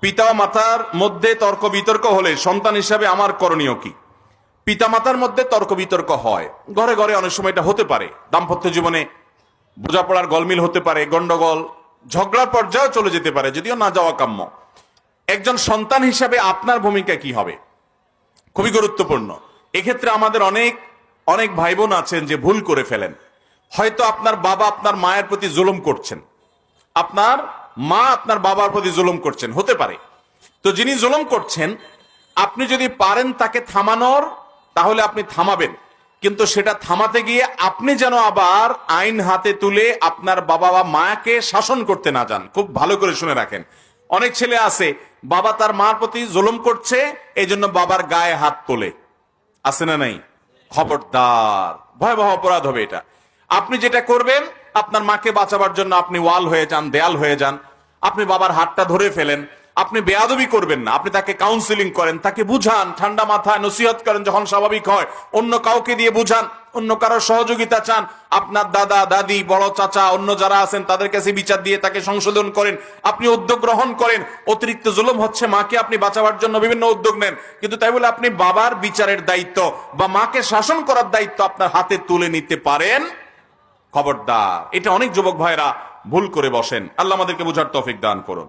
পিতা মাতার মধ্যে তর্ক বিতর্ক হলে সন্তান হিসাবে আমার করণীয় কি? পিতা মাতার মধ্যে তর্ক বিতর্ক হয়। ঘরে ঘরে অনেক সময় এটা হতে পারে। দাম্পত্য জীবনে বোঝাপড়ার গলমিল হতে পারে, গন্ডগোল, ঝগড়ার পর্যায়েও চলে যেতে পারে, যদিও না যাওয়া কাম্য। একজন সন্তান হিসাবে আপনার ভূমিকা কি হবে? খুবই গুরুত্বপূর্ণ। এক্ষেত্রে আমাদের অনেক অনেক ভাই বোন আছেন যে ভুল করে ফেলেন। হয়তো আপনার বাবা আপনার মায়ের প্রতি জুলুম করছেন। আপনার মা আপনার বাবার প্রতি জুলুম করছেন, হতে পারে। তো যিনি জুলুম করছেন, আপনি যদি পারেন তাকে থামানোর, তাহলে আপনি থামাবেন। কিন্তু সেটা থামাতে গিয়ে আপনি যেন আবার আইন হাতে তুলে আপনার বাবা বা মাকে শাসন করতে না যান। খুব ভালো করে শুনে রাখেন। অনেক ছেলে আছে, বাবা তার মার প্রতি জুলুম করছে এই জন্য বাবার গায়ে হাত তোলে। আছে না নাই? খবরদার। ভয়াবহ অপরাধ হবে এটা। আপনি যেটা করবেন, আপনার মাকে বাঁচাবার জন্য আপনি ওয়াল হয়ে যান, দেয়াল হয়ে যান। আপনি বাবার হাতটা ধরে ফেলেন, আপনি বেয়াদবি করবেন না, আপনি তাকে কাউন্সিলিং করেন, তাকে বুঝান, ঠান্ডা মাথায় নসিহত করেন যখন স্বাভাবিক হয়, অন্য কাউকে দিয়ে বুঝান, অন্য কারও সহযোগিতা চান, আপনার দাদা, দাদি, বড় চাচা, অন্য যারা আছেন, তাদের কাছে বিচার দিয়ে তাকে সংশোধন করেন, আপনি উদ্যোগ গ্রহণ করেন, অতিরিক্ত জুলুম হচ্ছে মাকে আপনি বাঁচাবার জন্য বিভিন্ন উদ্যোগ নেন, কিন্তু তাই বলে আপনি বাবার বিচারের দায়িত্ব বা মাকে শাসন করার দায়িত্ব আপনার হাতে তুলে নিতে পারেন। খবরদার। এটা অনেক যুবক ভাইরা ভুল করে বসেন। আল্লাহ আমাদেরকে বোঝার তফিক দান করুন।